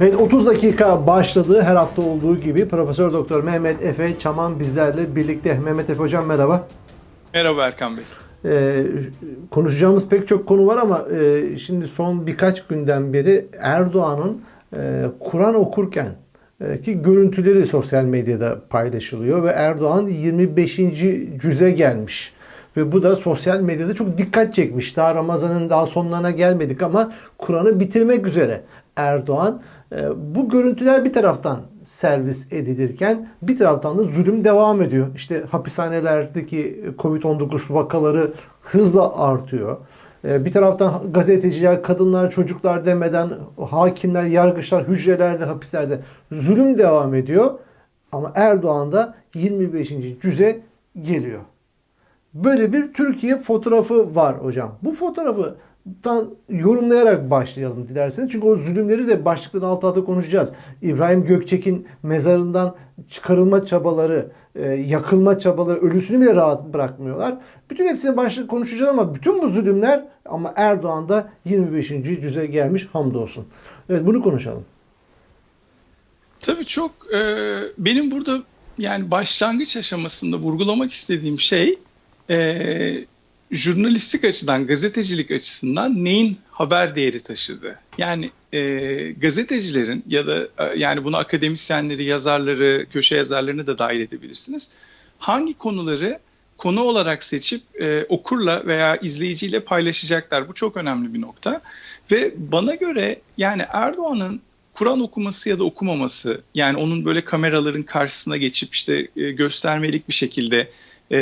Evet 30 dakika başladı. Her hafta olduğu gibi Profesör Doktor Mehmet Efe Çaman bizlerle birlikte. Mehmet Efe hocam merhaba. Merhaba Erkan Bey. Ee, konuşacağımız pek çok konu var ama e, şimdi son birkaç günden beri Erdoğan'ın e, Kur'an okurken e, ki görüntüleri sosyal medyada paylaşılıyor ve Erdoğan 25. cüze gelmiş. Ve bu da sosyal medyada çok dikkat çekmiş. Daha Ramazan'ın daha sonlarına gelmedik ama Kur'an'ı bitirmek üzere Erdoğan. E, Bu görüntüler bir taraftan servis edilirken bir taraftan da zulüm devam ediyor. İşte hapishanelerdeki Covid-19 vakaları hızla artıyor. E, Bir taraftan gazeteciler, kadınlar, çocuklar demeden hakimler, yargıçlar hücrelerde, hapislerde zulüm devam ediyor. Ama Erdoğan da 25. cüze geliyor. Böyle bir Türkiye fotoğrafı var hocam. Bu fotoğraftan yorumlayarak başlayalım dilerseniz. Çünkü o zulümleri de başlıkların alt alta konuşacağız. İbrahim Gökçek'in mezarından çıkarılma çabaları, e, yakılma çabaları, ölüsünü bile rahat bırakmıyorlar. Bütün hepsini başlık konuşacağız ama bütün bu zulümler ama Erdoğan'da 25. cüze gelmiş hamdolsun. Evet bunu konuşalım. Tabii çok e, benim burada yani başlangıç aşamasında vurgulamak istediğim şey e, jurnalistik açıdan, gazetecilik açısından neyin haber değeri taşıdığı. Yani e, gazetecilerin ya da e, yani bunu akademisyenleri, yazarları, köşe yazarlarını da dahil edebilirsiniz. Hangi konuları konu olarak seçip e, okurla veya izleyiciyle paylaşacaklar. Bu çok önemli bir nokta. Ve bana göre yani Erdoğan'ın Kur'an okuması ya da okumaması yani onun böyle kameraların karşısına geçip işte e, göstermelik bir şekilde e,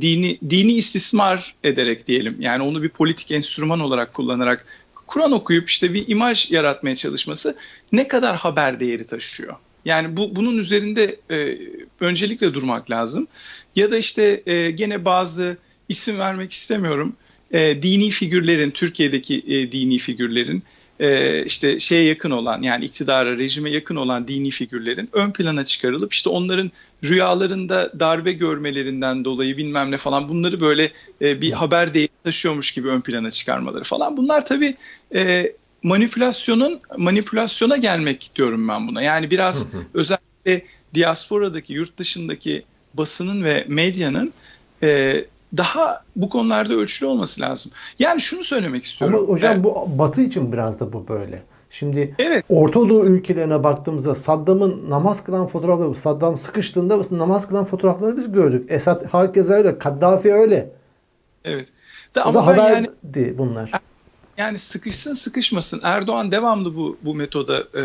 dini dini istismar ederek diyelim yani onu bir politik enstrüman olarak kullanarak Kur'an okuyup işte bir imaj yaratmaya çalışması ne kadar haber değeri taşıyor. Yani bu bunun üzerinde e, öncelikle durmak lazım. Ya da işte e, gene bazı isim vermek istemiyorum. E, dini figürlerin Türkiye'deki e, dini figürlerin e, işte şeye yakın olan yani iktidara, rejime yakın olan dini figürlerin ön plana çıkarılıp işte onların rüyalarında darbe görmelerinden dolayı bilmem ne falan bunları böyle e, bir haber değeri taşıyormuş gibi ön plana çıkarmaları falan. Bunlar tabii e, manipülasyonun manipülasyona gelmek diyorum ben buna. Yani biraz özellikle diasporadaki, yurt dışındaki basının ve medyanın e, daha bu konularda ölçülü olması lazım. Yani şunu söylemek istiyorum. Ama hocam E, bu Batı için biraz da bu böyle. Şimdi Evet. Orta Doğu ülkelerine baktığımızda Saddam'ın namaz kılan fotoğrafları, Saddam sıkıştığında namaz kılan fotoğraflarını biz gördük. Esad herkese öyle, Kaddafi öyle. Evet. O ama ben yani haberdi bunlar. yani sıkışsın sıkışmasın Erdoğan devamlı bu bu metoda e,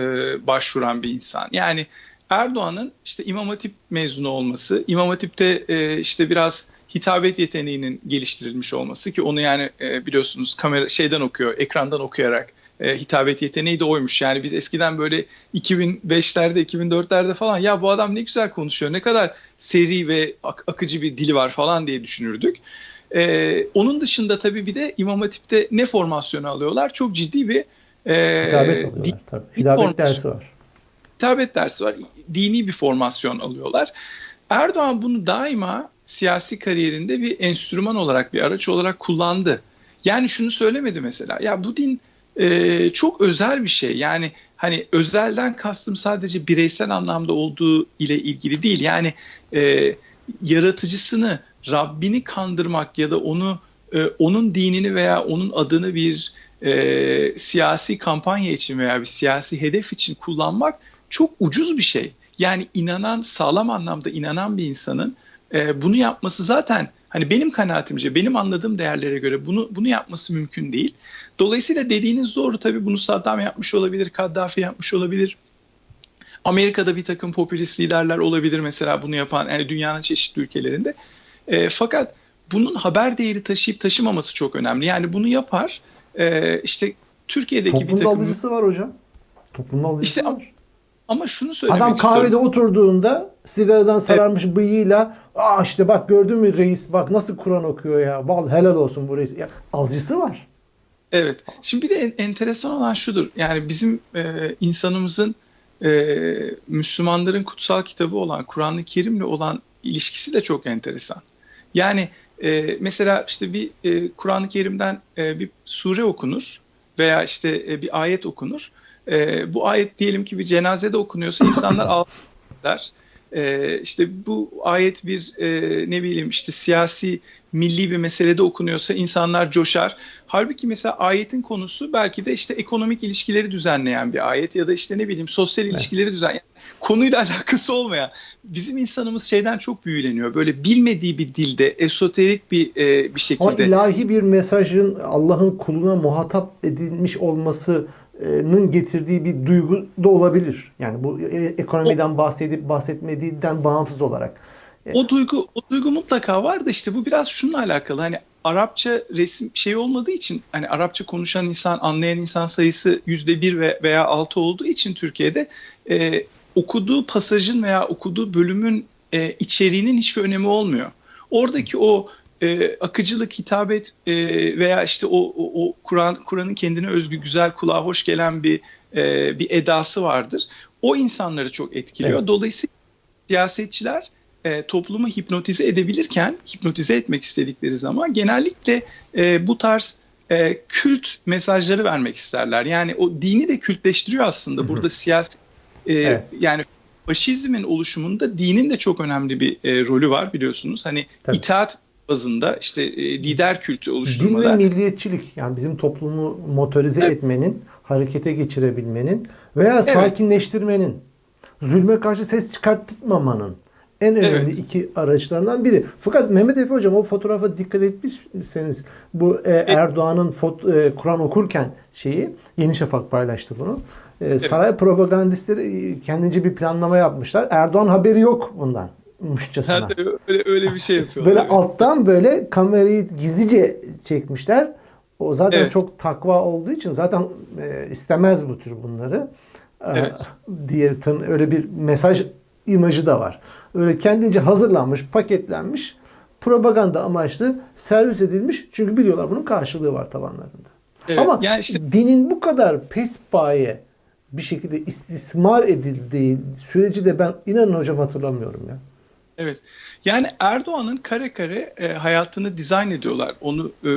başvuran bir insan. Yani Erdoğan'ın işte İmam Hatip mezunu olması, İmam Hatip'te e, işte biraz hitabet yeteneğinin geliştirilmiş olması ki onu yani e, biliyorsunuz kamera şeyden okuyor, ekrandan okuyarak e, hitabet yeteneği de oymuş. Yani biz eskiden böyle 2005'lerde, 2004'lerde falan ya bu adam ne güzel konuşuyor, ne kadar seri ve ak- akıcı bir dili var falan diye düşünürdük. Ee, onun dışında tabii bir de İmam Hatip'te ne formasyonu alıyorlar? Çok ciddi bir e, Hitabet alıyorlar tabii. Hitabet formasyon- dersi var. Hitabet dersi var. Dini bir formasyon alıyorlar. Erdoğan bunu daima siyasi kariyerinde bir enstrüman olarak, bir araç olarak kullandı. Yani şunu söylemedi mesela. Ya bu din e, çok özel bir şey. Yani hani özelden kastım sadece bireysel anlamda olduğu ile ilgili değil. Yani e, yaratıcısını, Rabbini kandırmak ya da onu e, onun dinini veya onun adını bir e, siyasi kampanya için veya bir siyasi hedef için kullanmak çok ucuz bir şey. Yani inanan, sağlam anlamda inanan bir insanın e, bunu yapması zaten hani benim kanaatimce, benim anladığım değerlere göre bunu bunu yapması mümkün değil. Dolayısıyla dediğiniz doğru tabii bunu Saddam yapmış olabilir, Kaddafi yapmış olabilir. Amerika'da bir takım popülist liderler olabilir mesela bunu yapan yani dünyanın çeşitli ülkelerinde. E, fakat bunun haber değeri taşıyıp taşımaması çok önemli. Yani bunu yapar. E, işte Türkiye'deki bir Toplumda takım alıcısı var hocam. Toplumda alıcısı İşte var. Ama şunu söylemek Adam kahvede istiyorum. oturduğunda sigaradan sararmış bıyığıyla aa işte bak gördün mü reis bak nasıl Kur'an okuyor ya. Vallahi helal olsun bu reis. Ya, alıcısı var. Evet. Şimdi bir de en- enteresan olan şudur. Yani bizim e, insanımızın e, Müslümanların kutsal kitabı olan Kur'an-ı Kerim'le olan ilişkisi de çok enteresan. Yani e, mesela işte bir e, Kur'an-ı Kerim'den e, bir sure okunur veya işte e, bir ayet okunur. E, bu ayet diyelim ki bir cenazede okunuyorsa insanlar ağlarlar. E, işte bu ayet bir e, ne bileyim işte siyasi milli bir meselede okunuyorsa insanlar coşar. Halbuki mesela ayetin konusu belki de işte ekonomik ilişkileri düzenleyen bir ayet ya da işte ne bileyim sosyal ilişkileri düzenleyen konuyla alakası olmayan bizim insanımız şeyden çok büyüleniyor. Böyle bilmediği bir dilde esoterik bir e, bir şekilde. Ama ilahi bir mesajın Allah'ın kuluna muhatap edilmiş olmasının getirdiği bir duygu da olabilir. Yani bu e, ekonomiden bahsedip bahsetmediğinden bağımsız olarak. O duygu o duygu mutlaka var da işte bu biraz şununla alakalı. Hani Arapça resim şey olmadığı için hani Arapça konuşan insan, anlayan insan sayısı yüzde bir ve veya altı olduğu için Türkiye'de e, okuduğu pasajın veya okuduğu bölümün e, içeriğinin hiçbir önemi olmuyor. Oradaki o e, akıcılık, hitabet e, veya işte o, o, o Kur'an Kur'an'ın kendine özgü güzel kulağa hoş gelen bir e, bir edası vardır. O insanları çok etkiliyor. Evet. Dolayısıyla siyasetçiler e, toplumu hipnotize edebilirken, hipnotize etmek istedikleri zaman genellikle e, bu tarz e, kült mesajları vermek isterler. Yani o dini de kültleştiriyor aslında. Burada siyasi e, Evet. yani faşizmin oluşumunda dinin de çok önemli bir e, rolü var biliyorsunuz. Hani Tabii. itaat bazında işte e, lider kültü Din ve oluşturmada. milliyetçilik yani bizim toplumu motorize Evet. etmenin, harekete geçirebilmenin veya sakinleştirmenin, zulme karşı ses çıkartmamanın en önemli Evet. iki araçlarından biri. Fakat Mehmet Efe Hocam o fotoğrafa dikkat etmişseniz bu e, Erdoğan'ın e, Kur'an okurken şeyi Yeni Şafak paylaştı bunu. E, saray propagandistleri e, kendince bir planlama yapmışlar. Erdoğan haberi yok bundan. Muşçasına. Ha, tabii, öyle, öyle bir şey yapıyorlar. Böyle evet. alttan böyle kamerayı gizlice çekmişler. O zaten Evet. çok takva olduğu için zaten e, istemez bu tür bunları. E, Evet. diye tın- öyle bir mesaj imajı da var. Öyle kendince hazırlanmış, paketlenmiş, propaganda amaçlı servis edilmiş. Çünkü biliyorlar bunun karşılığı var tabanlarında. Evet, Ama yani işte- dinin bu kadar pespaye bir şekilde istismar edildiği süreci de ben inanın hocam hatırlamıyorum ya. Evet. Yani Erdoğan'ın kare kare e, hayatını dizayn ediyorlar. Onu e,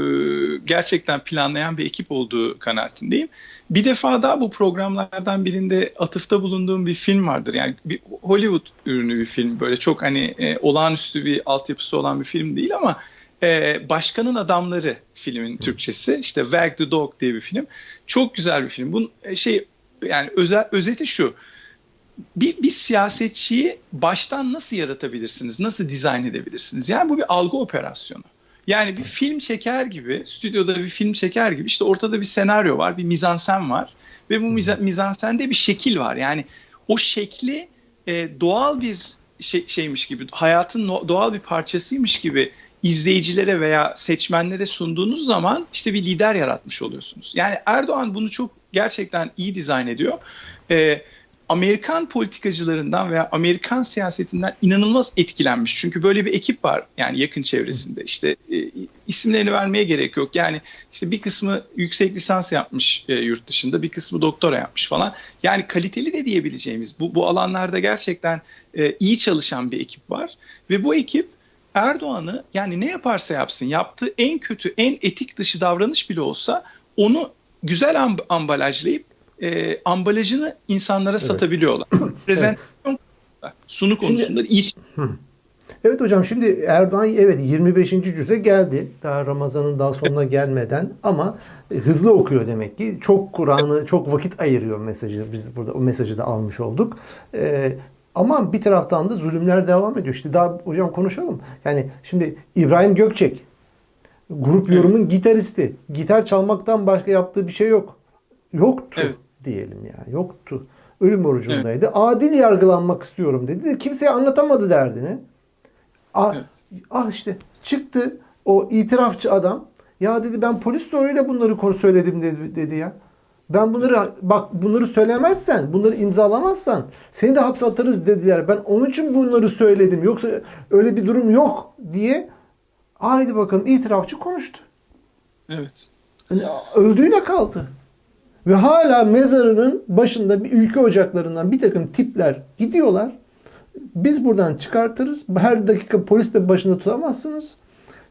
gerçekten planlayan bir ekip olduğu kanaatindeyim. Bir defa daha bu programlardan birinde atıfta bulunduğum bir film vardır. Yani bir Hollywood ürünü bir film. Böyle çok hani e, olağanüstü bir altyapısı olan bir film değil ama e, Başkanın Adamları filmin Türkçesi. İşte Wag the Dog diye bir film. Çok güzel bir film. Bunun e, şey yani özel, özeti şu bir, bir siyasetçiyi baştan nasıl yaratabilirsiniz? Nasıl dizayn edebilirsiniz? Yani bu bir algı operasyonu. Yani bir film çeker gibi, stüdyoda bir film çeker gibi işte ortada bir senaryo var, bir mizansen var ve bu miza- mizansende bir şekil var. Yani o şekli e, doğal bir şey, şeymiş gibi, hayatın doğal bir parçasıymış gibi izleyicilere veya seçmenlere sunduğunuz zaman işte bir lider yaratmış oluyorsunuz. Yani Erdoğan bunu çok gerçekten iyi dizayn ediyor. E, Amerikan politikacılarından veya Amerikan siyasetinden inanılmaz etkilenmiş. Çünkü böyle bir ekip var yani yakın çevresinde. İşte e, isimlerini vermeye gerek yok. Yani işte bir kısmı yüksek lisans yapmış e, yurt dışında, bir kısmı doktora yapmış falan. Yani kaliteli de diyebileceğimiz bu bu alanlarda gerçekten e, iyi çalışan bir ekip var ve bu ekip Erdoğan'ı yani ne yaparsa yapsın yaptığı en kötü, en etik dışı davranış bile olsa onu güzel amb- ambalajlayıp e, ambalajını insanlara satabiliyorlar. Prezentasyon sunu konusunda iyi. Evet hocam şimdi Erdoğan evet 25. cüze geldi. Daha Ramazan'ın daha sonuna gelmeden ama e, hızlı okuyor demek ki. Çok Kur'an'ı çok vakit ayırıyor mesajı. Biz burada o mesajı da almış olduk. Ee, ama bir taraftan da zulümler devam ediyor. İşte daha hocam konuşalım. Yani şimdi İbrahim Gökçek grup yorumun gitaristi. Gitar çalmaktan başka yaptığı bir şey yok. Yoktu Evet. Diyelim ya. Yoktu. Ölüm orucundaydı. Adil yargılanmak istiyorum dedi. Kimseye anlatamadı derdini. Ah, Evet. ah işte çıktı o itirafçı adam. Ya dedi ben polis soruyla bunları konu söyledim dedi, dedi ya. Ben bunları bak bunları söylemezsen, bunları imzalamazsan seni de hapse atarız dediler. Ben onun için bunları söyledim. Yoksa öyle bir durum yok diye haydi bakalım itirafçı konuştu. Evet. Yani öldüğüne kaldı. Ve hala mezarının başında bir ülke ocaklarından bir takım tipler gidiyorlar. Biz buradan çıkartırız. Her dakika polis de başında tutamazsınız.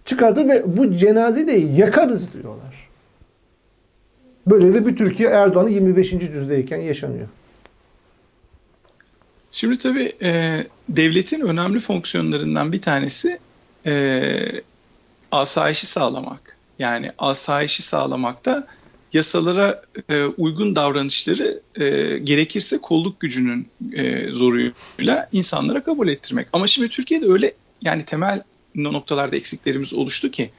Çıkartır ve bu cenazeyi de yakarız diyorlar. Böyle de bir Türkiye Erdoğan'ın 25. yüzyıldayken yaşanıyor. Şimdi tabii e, devletin önemli fonksiyonlarından bir tanesi e, asayişi sağlamak. Yani asayişi sağlamakta yasalara e, uygun davranışları e, gerekirse kolluk gücünün e, zoruyla insanlara kabul ettirmek. Ama şimdi Türkiye'de öyle yani temel noktalarda eksiklerimiz oluştu ki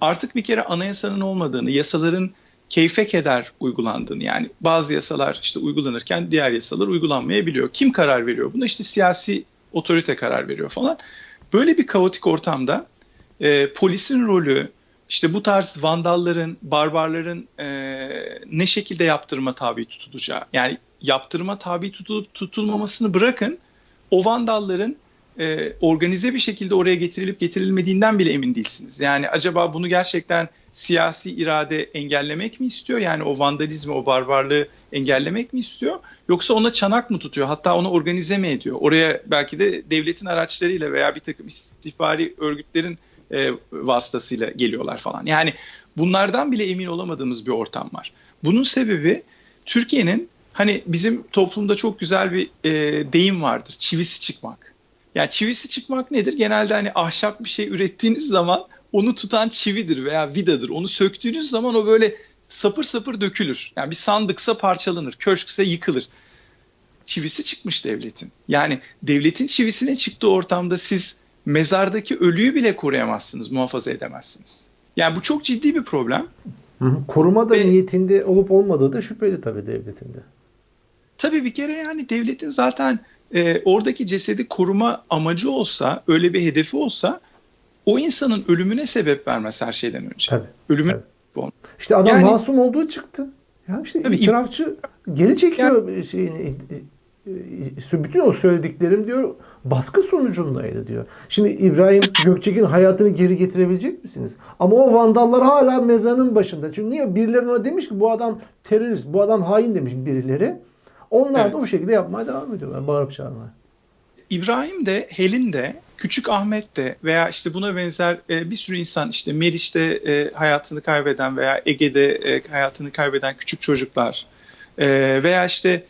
artık bir kere anayasanın olmadığını, yasaların keyfe keder uygulandığını yani bazı yasalar işte uygulanırken diğer yasalar uygulanmayabiliyor. Kim karar veriyor buna? İşte siyasi otorite karar veriyor falan. Böyle bir kaotik ortamda e, polisin rolü, işte bu tarz vandalların, barbarların e, ne şekilde yaptırıma tabi tutulacağı, yani yaptırıma tabi tutulup tutulmamasını bırakın, o vandalların e, organize bir şekilde oraya getirilip getirilmediğinden bile emin değilsiniz. Yani acaba bunu gerçekten siyasi irade engellemek mi istiyor? Yani o vandalizmi, o barbarlığı engellemek mi istiyor? Yoksa ona çanak mı tutuyor? Hatta onu organize mi ediyor? Oraya belki de devletin araçlarıyla veya bir takım istihbari örgütlerin e, vasıtasıyla geliyorlar falan. Yani bunlardan bile emin olamadığımız bir ortam var. Bunun sebebi Türkiye'nin hani bizim toplumda çok güzel bir e, deyim vardır. Çivisi çıkmak. Yani çivisi çıkmak nedir? Genelde hani ahşap bir şey ürettiğiniz zaman onu tutan çividir veya vidadır. Onu söktüğünüz zaman o böyle sapır sapır dökülür. Yani bir sandıksa parçalanır, köşkse yıkılır. Çivisi çıkmış devletin. Yani devletin çivisine çıktığı ortamda siz mezardaki ölüyü bile koruyamazsınız, muhafaza edemezsiniz. Yani bu çok ciddi bir problem. Hı hı. Koruma da Ve- niyetinde olup olmadığı da şüpheli tabii devletin de. Tabii bir kere yani devletin zaten e, oradaki cesedi koruma amacı olsa, öyle bir hedefi olsa o insanın ölümüne sebep vermez her şeyden önce. Tabii. Ölümün Tabii. İşte adam Yani- masum olduğu çıktı. Ya işte Tabii, itirafçı geri çekiyor şeyini. e, e, Bütün o söylediklerim diyor baskı sonucundaydı diyor. Şimdi İbrahim Gökçek'in hayatını geri getirebilecek misiniz? Ama o vandallar hala mezanın başında. Çünkü niye? Birileri ona demiş ki bu adam terörist, bu adam hain demiş birileri. Onlar Evet. da bu şekilde yapmaya devam ediyorlar. Bağırıp çağırmaya. İbrahim de, Helin de, Küçük Ahmet de veya işte buna benzer e, bir sürü insan işte Meriç'te e, hayatını kaybeden veya Ege'de e, hayatını kaybeden küçük çocuklar veya işte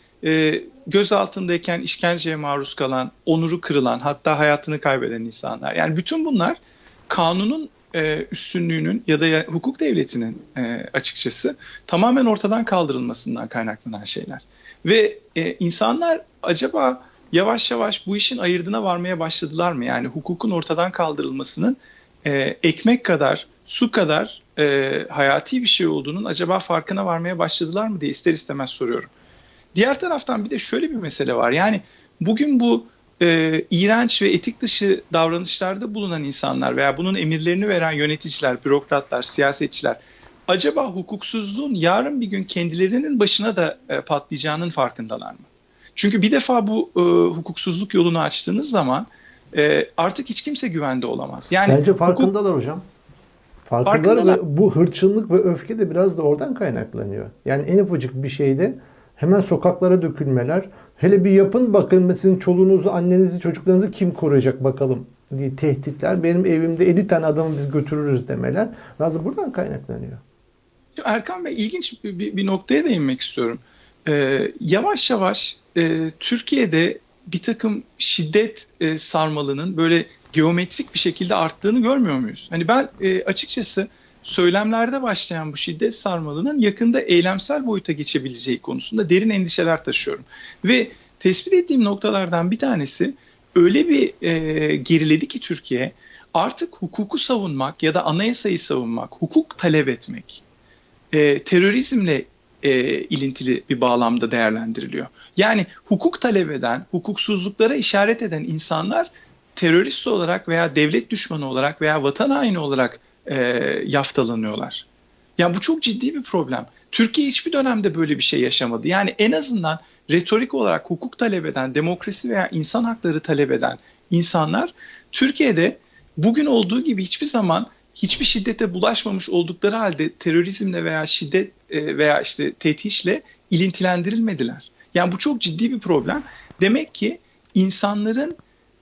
e, gözaltındayken işkenceye maruz kalan, onuru kırılan hatta hayatını kaybeden insanlar. Yani bütün bunlar kanunun e, üstünlüğünün ya da ya- hukuk devletinin e, açıkçası tamamen ortadan kaldırılmasından kaynaklanan şeyler. Ve e, insanlar acaba yavaş yavaş bu işin ayırdına varmaya başladılar mı? Yani hukukun ortadan kaldırılmasının e, ekmek kadar, su kadar e, hayati bir şey olduğunun acaba farkına varmaya başladılar mı diye ister istemez soruyorum. Diğer taraftan bir de şöyle bir mesele var. Yani bugün bu e, iğrenç ve etik dışı davranışlarda bulunan insanlar veya bunun emirlerini veren yöneticiler, bürokratlar, siyasetçiler acaba hukuksuzluğun yarın bir gün kendilerinin başına da e, patlayacağının farkındalar mı? Çünkü bir defa bu e, hukuksuzluk yolunu açtığınız zaman e, artık hiç kimse güvende olamaz. Yani Bence hukuk- farkındalar hocam. Farkındalar Farkındalar. ve bu hırçınlık ve öfke de biraz da oradan kaynaklanıyor. Yani en ufacık bir şeyde hemen sokaklara dökülmeler. Hele bir yapın bakın sizin çoluğunuzu, annenizi, çocuklarınızı kim koruyacak bakalım diye tehditler. Benim evimde 50 tane adamı biz götürürüz demeler. Biraz da buradan kaynaklanıyor. Erkan Bey ilginç bir, bir noktaya değinmek istiyorum. Ee, yavaş yavaş e, Türkiye'de bir takım şiddet e, sarmalının böyle geometrik bir şekilde arttığını görmüyor muyuz? Hani ben e, açıkçası söylemlerde başlayan bu şiddet sarmalının yakında eylemsel boyuta geçebileceği konusunda derin endişeler taşıyorum. Ve tespit ettiğim noktalardan bir tanesi öyle bir e, geriledi ki Türkiye artık hukuku savunmak ya da anayasayı savunmak, hukuk talep etmek, e, terörizmle e, ilintili bir bağlamda değerlendiriliyor. Yani hukuk talep eden, hukuksuzluklara işaret eden insanlar terörist olarak veya devlet düşmanı olarak veya vatan haini olarak e, yaftalanıyorlar. Ya bu çok ciddi bir problem. Türkiye hiçbir dönemde böyle bir şey yaşamadı. Yani en azından retorik olarak hukuk talep eden, demokrasi veya insan hakları talep eden insanlar Türkiye'de bugün olduğu gibi hiçbir zaman hiçbir şiddete bulaşmamış oldukları halde terörizmle veya şiddet e, veya işte tehtişle ilintilendirilmediler. Yani bu çok ciddi bir problem. Demek ki insanların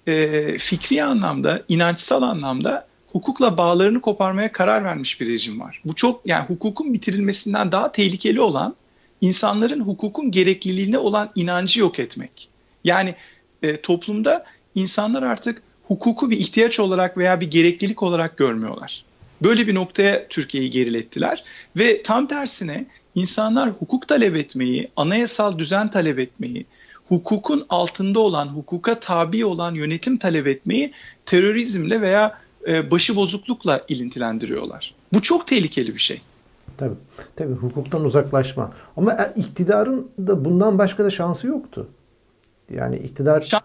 e, fikri anlamda, inançsal anlamda hukukla bağlarını koparmaya karar vermiş bir rejim var. Bu çok yani hukukun bitirilmesinden daha tehlikeli olan insanların hukukun gerekliliğine olan inancı yok etmek. Yani e, toplumda insanlar artık hukuku bir ihtiyaç olarak veya bir gereklilik olarak görmüyorlar. Böyle bir noktaya Türkiye'yi gerilettiler ve tam tersine insanlar hukuk talep etmeyi, anayasal düzen talep etmeyi, hukukun altında olan, hukuka tabi olan yönetim talep etmeyi terörizmle veya e, başıbozuklukla ilintilendiriyorlar. Bu çok tehlikeli bir şey. Tabii. Tabii hukuktan uzaklaşma. Ama e, iktidarın da bundan başka da şansı yoktu. Yani iktidar Şan,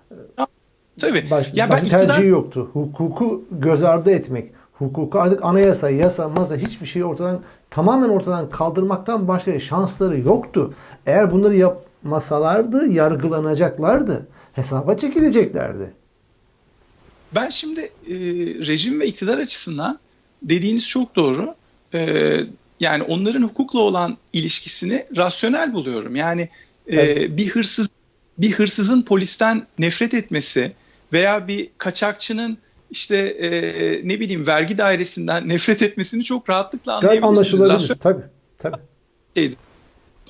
tabii. baş, ya ben tercihi iktidar, yoktu. Hukuku göz ardı etmek, hukuku artık anayasa, yasa, masa hiçbir şeyi ortadan tamamen ortadan kaldırmaktan başka şansları yoktu. Eğer bunları yapmasalardı yargılanacaklardı. Hesaba çekileceklerdi. Ben şimdi e, rejim ve iktidar açısından dediğiniz çok doğru. E, yani onların hukukla olan ilişkisini rasyonel buluyorum. Yani e, Evet. bir hırsız bir hırsızın polisten nefret etmesi veya bir kaçakçının işte e, ne bileyim vergi dairesinden nefret etmesini çok rahatlıkla anlayabilirsiniz. anlaşılabilir. Rasyon- Tabii. Tabii. şeydi.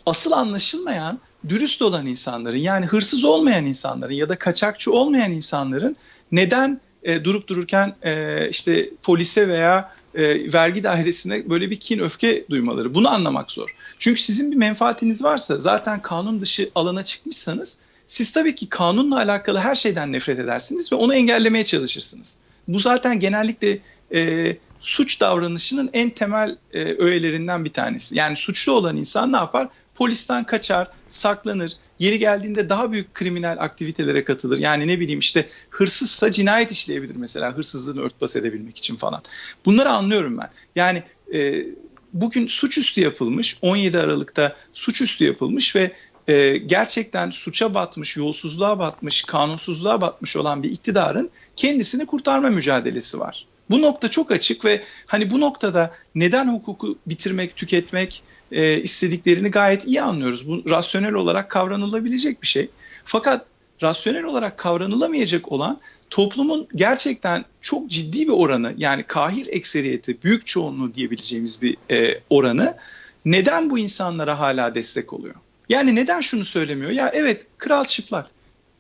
Asıl anlaşılmayan dürüst olan insanların yani hırsız olmayan insanların ya da kaçakçı olmayan insanların neden e, durup dururken e, işte polise veya e, vergi dairesine böyle bir kin öfke duymaları bunu anlamak zor. Çünkü sizin bir menfaatiniz varsa zaten kanun dışı alana çıkmışsanız siz tabii ki kanunla alakalı her şeyden nefret edersiniz ve onu engellemeye çalışırsınız. Bu zaten genellikle e, suç davranışının en temel e, öğelerinden bir tanesi. Yani suçlu olan insan ne yapar? Polisten kaçar, saklanır. Yeri geldiğinde daha büyük kriminal aktivitelere katılır. Yani ne bileyim işte hırsızsa cinayet işleyebilir mesela hırsızlığını örtbas edebilmek için falan. Bunları anlıyorum ben. Yani e, bugün suçüstü yapılmış 17 Aralık'ta suçüstü yapılmış ve e, gerçekten suça batmış, yolsuzluğa batmış, kanunsuzluğa batmış olan bir iktidarın kendisini kurtarma mücadelesi var. Bu nokta çok açık ve hani bu noktada neden hukuku bitirmek, tüketmek e, istediklerini gayet iyi anlıyoruz. Bu rasyonel olarak kavranılabilecek bir şey. Fakat rasyonel olarak kavranılamayacak olan toplumun gerçekten çok ciddi bir oranı yani kahir ekseriyeti, büyük çoğunluğu diyebileceğimiz bir e, oranı neden bu insanlara hala destek oluyor? Yani neden şunu söylemiyor? Ya evet kral çıplak.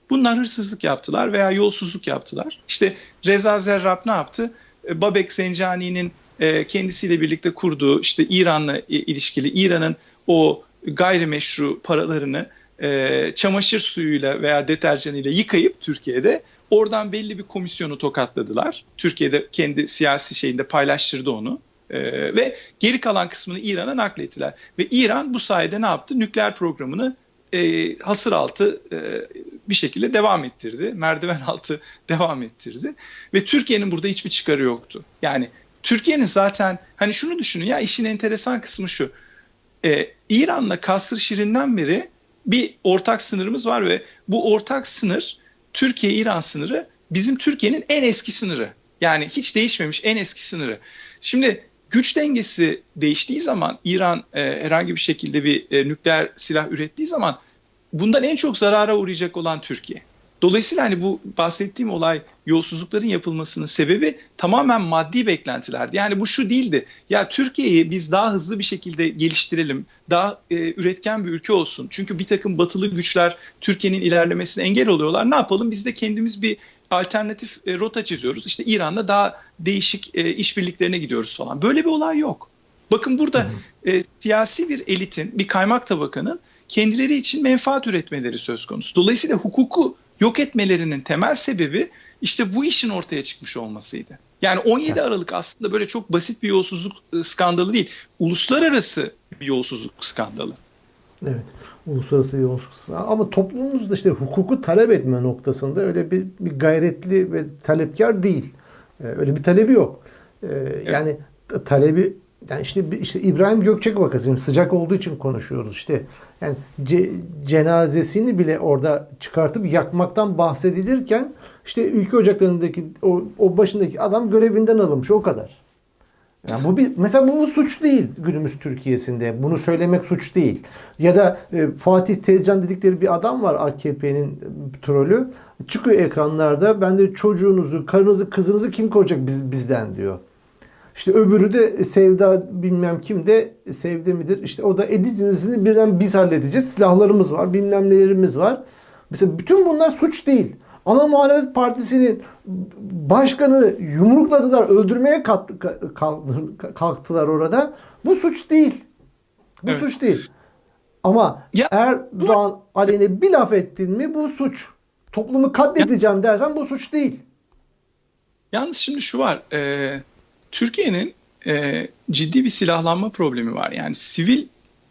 Bunlar hırsızlık yaptılar veya yolsuzluk yaptılar. İşte Reza Zerrab ne yaptı? E, Babek Zencani'nin e, kendisiyle birlikte kurduğu işte İran'la ilişkili İran'ın o gayrimeşru paralarını e, çamaşır suyuyla veya deterjanıyla yıkayıp Türkiye'de oradan belli bir komisyonu tokatladılar. Türkiye'de kendi siyasi şeyinde paylaştırdı onu. E, ve geri kalan kısmını İran'a naklettiler. Ve İran bu sayede ne yaptı? Nükleer programını e, hasır altı e, bir şekilde devam ettirdi. Merdiven altı devam ettirdi. Ve Türkiye'nin burada hiçbir çıkarı yoktu. Yani Türkiye'nin zaten hani şunu düşünün ya işin enteresan kısmı şu. E, İran'la Kasr Şirin'den beri bir ortak sınırımız var ve bu ortak sınır Türkiye-İran sınırı bizim Türkiye'nin en eski sınırı. Yani hiç değişmemiş en eski sınırı. Şimdi güç dengesi değiştiği zaman İran e, herhangi bir şekilde bir e, nükleer silah ürettiği zaman bundan en çok zarara uğrayacak olan Türkiye. Dolayısıyla hani bu bahsettiğim olay yolsuzlukların yapılmasının sebebi tamamen maddi beklentilerdi. Yani bu şu değildi. Ya Türkiye'yi biz daha hızlı bir şekilde geliştirelim, daha e, üretken bir ülke olsun. Çünkü bir takım batılı güçler Türkiye'nin ilerlemesine engel oluyorlar. Ne yapalım? Biz de kendimiz bir alternatif e, rota çiziyoruz. İşte İran'la daha değişik e, işbirliklerine gidiyoruz falan. Böyle bir olay yok. Bakın burada e, siyasi bir elitin, bir kaymak tabakanın kendileri için menfaat üretmeleri söz konusu. Dolayısıyla hukuku yok etmelerinin temel sebebi işte bu işin ortaya çıkmış olmasıydı. Yani 17 Aralık aslında böyle çok basit bir yolsuzluk e, skandalı değil. Uluslararası bir yolsuzluk skandalı. Evet. Uluslararası yolsuzluk. Ama toplumumuzda işte hukuku talep etme noktasında öyle bir, bir gayretli ve talepkar değil. Ee, öyle bir talebi yok. Ee, Yani t- talebi yani işte işte İbrahim Gökçek vakası sıcak olduğu için konuşuyoruz işte. Yani ce- cenazesini bile orada çıkartıp yakmaktan bahsedilirken işte ülke ocaklarındaki o, o başındaki adam görevinden alınmış o kadar. Yani bu bir mesela bu, bu suç değil günümüz Türkiye'sinde. Bunu söylemek suç değil. Ya da e, Fatih Tezcan dedikleri bir adam var AKP'nin e, trolü. Çıkıyor ekranlarda. Ben de çocuğunuzu, karınızı, kızınızı kim koruyacak biz, bizden diyor. İşte öbürü de Sevda bilmem kim de Sevde midir? İşte o da edizini birden biz halledeceğiz. Silahlarımız var, bilmem nelerimiz var. Mesela bütün bunlar suç değil. Ana muhalefet partisinin başkanı yumrukladılar, öldürmeye kalktı- kalk- kalktılar orada. Bu suç değil. Bu Evet. suç değil. Ama Ya- Erdoğan aleyhine bir laf ettin mi bu suç. Toplumu katledeceğim dersen bu suç değil. Yalnız şimdi şu var. e, Türkiye'nin e, ciddi bir silahlanma problemi var. Yani sivil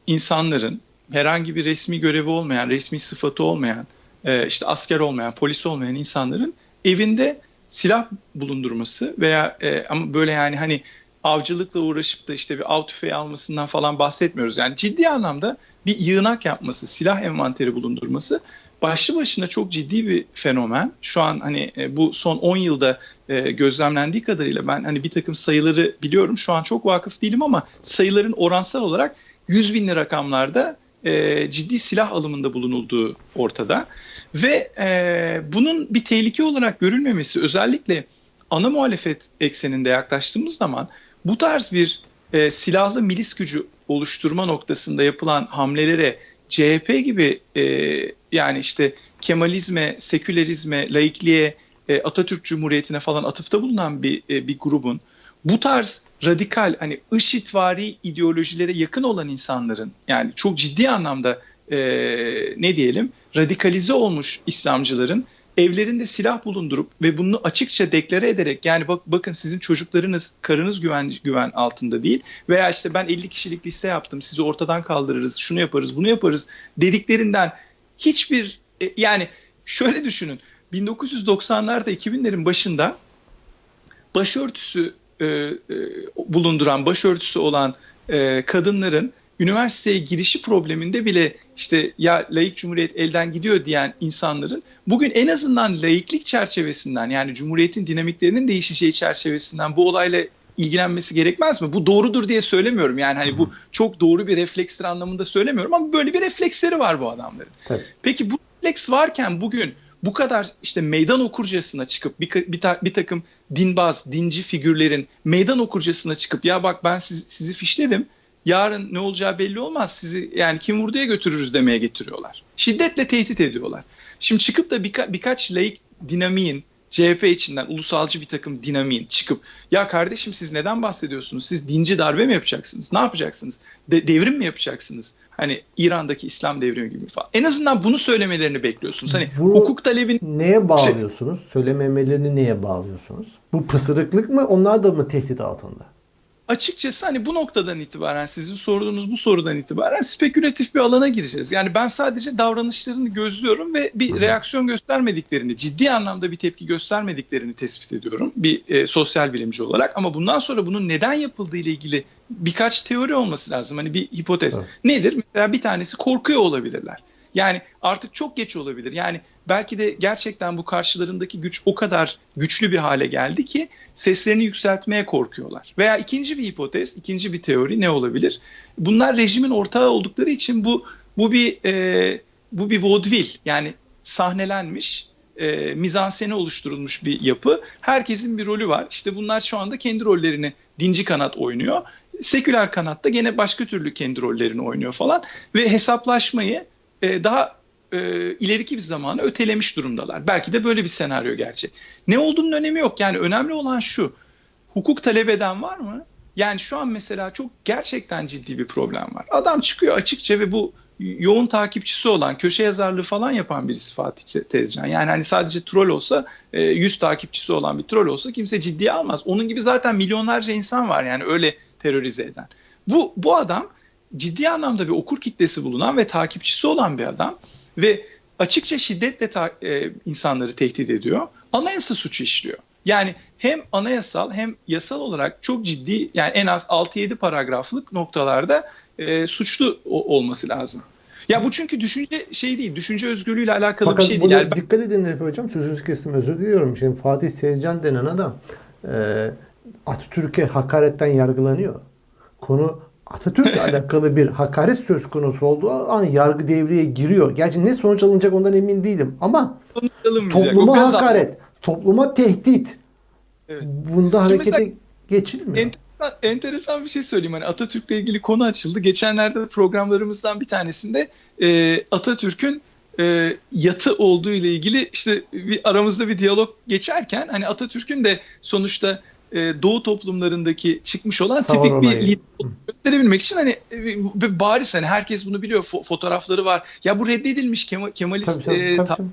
insanların herhangi bir resmi görevi olmayan, resmi sıfatı olmayan, e, işte asker olmayan, polis olmayan insanların evinde silah bulundurması veya e, ama böyle yani hani avcılıkla uğraşıp da işte bir av tüfeği almasından falan bahsetmiyoruz. Yani ciddi anlamda bir yığınak yapması, silah envanteri bulundurması başlı başına çok ciddi bir fenomen. Şu an hani e, bu son 10 yılda e, gözlemlendiği kadarıyla ben hani bir takım sayıları biliyorum. Şu an çok vakıf değilim ama sayıların oransal olarak 100 binli rakamlarda e, ciddi silah alımında bulunulduğu ortada. Ve bunun bir tehlike olarak görülmemesi özellikle ana muhalefet ekseninde yaklaştığımız zaman bu tarz bir silahlı milis gücü oluşturma noktasında yapılan hamlelere CHP gibi e, yani işte Kemalizme, sekülerizme, laikliğe, e, Atatürk Cumhuriyeti'ne falan atıfta bulunan bir e, bir grubun bu tarz radikal hani IŞİDvari ideolojilere yakın olan insanların yani çok ciddi anlamda e, ne diyelim radikalize olmuş İslamcıların evlerinde silah bulundurup ve bunu açıkça deklare ederek yani bak bakın sizin çocuklarınız, karınız güven güven altında değil veya işte ben 50 kişilik liste yaptım, sizi ortadan kaldırırız, şunu yaparız, bunu yaparız dediklerinden hiçbir e, yani şöyle düşünün. 1990'larda 2000'lerin başında başörtüsü e, e, bulunduran, başörtüsü olan e, kadınların üniversiteye girişi probleminde bile işte ya laik cumhuriyet elden gidiyor diyen insanların bugün en azından laiklik çerçevesinden yani cumhuriyetin dinamiklerinin değişeceği çerçevesinden bu olayla ilgilenmesi gerekmez mi? Bu doğrudur diye söylemiyorum. Yani hani bu çok doğru bir reflekstir anlamında söylemiyorum ama böyle bir refleksleri var bu adamların. Tabii. Peki bu refleks varken bugün bu kadar işte meydan okurcasına çıkıp bir, bir, ta- bir takım dinbaz, dinci figürlerin meydan okurcasına çıkıp ya bak ben siz- sizi fişledim yarın ne olacağı belli olmaz sizi yani kim vurduya götürürüz demeye getiriyorlar. Şiddetle tehdit ediyorlar. Şimdi çıkıp da birka- birkaç laik dinamiğin CHP içinden ulusalcı bir takım dinamiğin çıkıp ya kardeşim siz neden bahsediyorsunuz? Siz dinci darbe mi yapacaksınız? Ne yapacaksınız? De- devrim mi yapacaksınız? Hani İran'daki İslam devrimi gibi falan. En azından bunu söylemelerini bekliyorsunuz. Hani Bunu- hukuk talebin Neye bağlıyorsunuz? Söylememelerini neye bağlıyorsunuz? Bu pısırıklık mı? Onlar da mı tehdit altında? Açıkçası hani bu noktadan itibaren sizin sorduğunuz bu sorudan itibaren spekülatif bir alana gireceğiz. Yani ben sadece davranışlarını gözlüyorum ve bir reaksiyon göstermediklerini, ciddi anlamda bir tepki göstermediklerini tespit ediyorum bir e, sosyal bilimci olarak. Ama bundan sonra bunun neden yapıldığı ile ilgili birkaç teori olması lazım. Hani bir hipotez. Evet. Nedir? Mesela bir tanesi korkuyor olabilirler. Yani artık çok geç olabilir. Yani belki de gerçekten bu karşılarındaki güç o kadar güçlü bir hale geldi ki seslerini yükseltmeye korkuyorlar. Veya ikinci bir hipotez, ikinci bir teori ne olabilir? Bunlar rejimin ortağı oldukları için bu bu bir e, bu bir vaudeville yani sahnelenmiş e, mizansene oluşturulmuş bir yapı. Herkesin bir rolü var. İşte bunlar şu anda kendi rollerini dinci kanat oynuyor. Seküler kanat da gene başka türlü kendi rollerini oynuyor falan. Ve hesaplaşmayı e, daha e, ileriki bir zamana ötelemiş durumdalar. Belki de böyle bir senaryo gerçek. Ne olduğunun önemi yok. Yani önemli olan şu. Hukuk talep eden var mı? Yani şu an mesela çok gerçekten ciddi bir problem var. Adam çıkıyor açıkça ve bu yoğun takipçisi olan, köşe yazarlığı falan yapan birisi Fatih Tezcan. Yani hani sadece troll olsa, e, 100 takipçisi olan bir troll olsa kimse ciddiye almaz. Onun gibi zaten milyonlarca insan var yani öyle terörize eden. Bu, bu adam ciddi anlamda bir okur kitlesi bulunan ve takipçisi olan bir adam ve açıkça şiddetle ta- e, insanları tehdit ediyor. Anayasa suçu işliyor. Yani hem anayasal hem yasal olarak çok ciddi yani en az 6-7 paragraflık noktalarda e, suçlu o- olması lazım. Ya bu çünkü düşünce şey değil, düşünce özgürlüğüyle alakalı Fakat bir şey değil. Yani dikkat edin Efe Hocam, sözünüzü kestim özür diliyorum. Şimdi Fatih Tezcan denen adam e, Atatürk'e hakaretten yargılanıyor. Konu Atatürk'le alakalı bir hakaret söz konusu olduğu an yargı devreye giriyor. Gerçi ne sonuç alınacak ondan emin değilim ama topluma hakaret, topluma tehdit. Evet. Bunda Şimdi harekete geçilmiyor. Enteresan, enteresan bir şey söyleyeyim. Hani Atatürk'le ilgili konu açıldı. Geçenlerde programlarımızdan bir tanesinde e, Atatürk'ün e, yatı olduğu ile ilgili işte bir aramızda bir diyalog geçerken hani Atatürk'ün de sonuçta e, Doğu toplumlarındaki çıkmış olan Savar tipik bir olayı. lider gösterebilmek için hani e, bariz hani herkes bunu biliyor. Fo- fotoğrafları var. Ya bu reddedilmiş Kema- Kemalist Tabii, tabii, e, tabii, ta- tabii.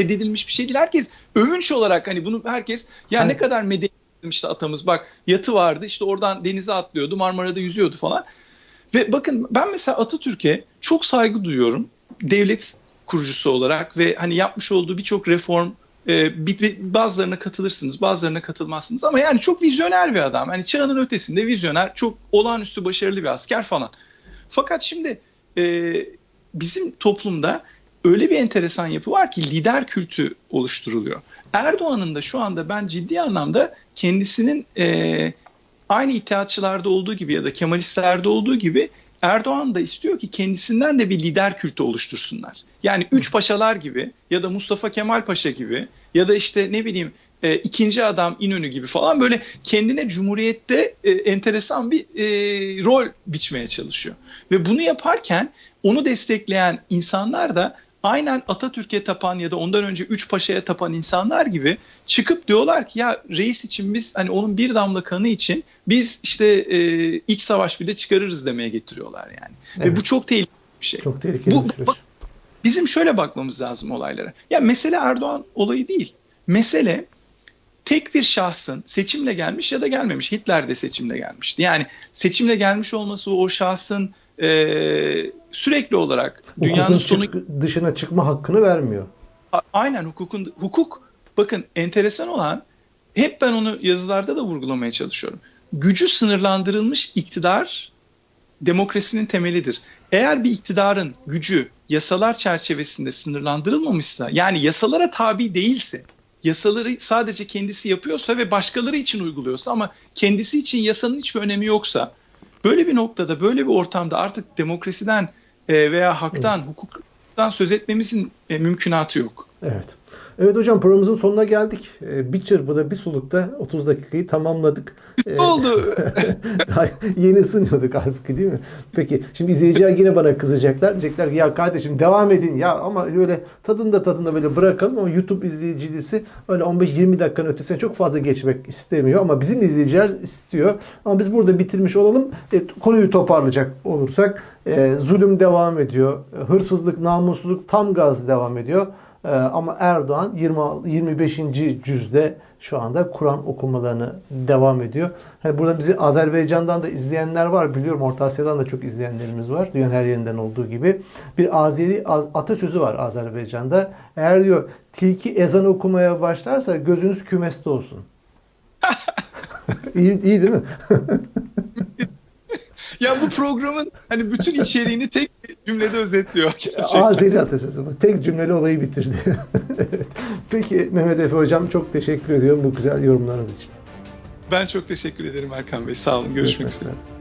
reddedilmiş bir şey değil. Herkes övünç olarak hani bunu herkes ya Evet. ne kadar medeni işte atamız bak yatı vardı işte oradan denize atlıyordu Marmara'da yüzüyordu falan. Ve bakın ben mesela Atatürk'e çok saygı duyuyorum devlet kurucusu olarak ve hani yapmış olduğu birçok reform e, bazılarına katılırsınız bazılarına katılmazsınız ama yani çok vizyoner bir adam. Hani çağının ötesinde vizyoner çok olağanüstü başarılı bir asker falan. Fakat şimdi e, bizim toplumda öyle bir enteresan yapı var ki lider kültü oluşturuluyor. Erdoğan'ın da şu anda ben ciddi anlamda kendisinin e, aynı itaatçılarda olduğu gibi ya da Kemalistlerde olduğu gibi Erdoğan da istiyor ki kendisinden de bir lider kültü oluştursunlar. Yani üç paşalar gibi ya da Mustafa Kemal Paşa gibi ya da işte ne bileyim e, ikinci adam İnönü gibi falan böyle kendine cumhuriyette e, enteresan bir e, rol biçmeye çalışıyor. Ve bunu yaparken onu destekleyen insanlar da aynen Atatürk'e tapan ya da ondan önce üç paşaya tapan insanlar gibi çıkıp diyorlar ki ya reis için biz hani onun bir damla kanı için biz işte e, iç savaş bile çıkarırız demeye getiriyorlar yani. Ve Evet. bu çok tehlikeli bir şey. Çok tehlikeli Bu- bir süreç. bak- Bizim şöyle bakmamız lazım olaylara. Ya mesele Erdoğan olayı değil. Mesele tek bir şahsın seçimle gelmiş ya da gelmemiş. Hitler de seçimle gelmişti. Yani seçimle gelmiş olması o şahsın e, sürekli olarak dünyanın Hukukun sonu çık- dışına çıkma hakkını vermiyor. A- aynen hukukun hukuk bakın enteresan olan hep ben onu yazılarda da vurgulamaya çalışıyorum. Gücü sınırlandırılmış iktidar demokrasinin temelidir. Eğer bir iktidarın gücü yasalar çerçevesinde sınırlandırılmamışsa yani yasalara tabi değilse yasaları sadece kendisi yapıyorsa ve başkaları için uyguluyorsa ama kendisi için yasanın hiçbir önemi yoksa böyle bir noktada böyle bir ortamda artık demokrasiden e, veya haktan hukuktan söz etmemizin e, mümkünatı yok. Evet. Evet hocam programımızın sonuna geldik. Ee, Bir çırpıda bir solukta 30 dakikayı tamamladık. Ee, Ne oldu? Daha yeni ısınıyorduk halbuki değil mi? Peki şimdi izleyiciler yine bana kızacaklar. Diyecekler ki ya kardeşim devam edin ya ama öyle tadında tadında böyle bırakalım ama YouTube izleyicisi öyle 15-20 dakikanın ötesine çok fazla geçmek istemiyor ama bizim izleyiciler istiyor. Ama biz burada bitirmiş olalım. E, konuyu toparlayacak olursak e, zulüm devam ediyor. Hırsızlık, namussuzluk tam gaz devam ediyor. Ee, ama Erdoğan 20, 25. cüzde şu anda Kur'an okumalarını devam ediyor. Hani burada bizi Azerbaycan'dan da izleyenler var. Biliyorum Orta Asya'dan da çok izleyenlerimiz var. Dünyanın her yerinden olduğu gibi. Bir Azeri az- atasözü var Azerbaycan'da. Eğer diyor tilki ezan okumaya başlarsa gözünüz kümeste olsun. iyi, iyi değil mi? ya bu programın hani bütün içeriğini tek cümlede özetliyor gerçekten. Azeri atasözü bu. Tek cümleli olayı bitirdi. Evet. Peki Mehmet Efe Hocam çok teşekkür ediyorum bu güzel yorumlarınız için. Ben çok teşekkür ederim Erkan Bey. Sağ olun. Görüşmek üzere. üzere.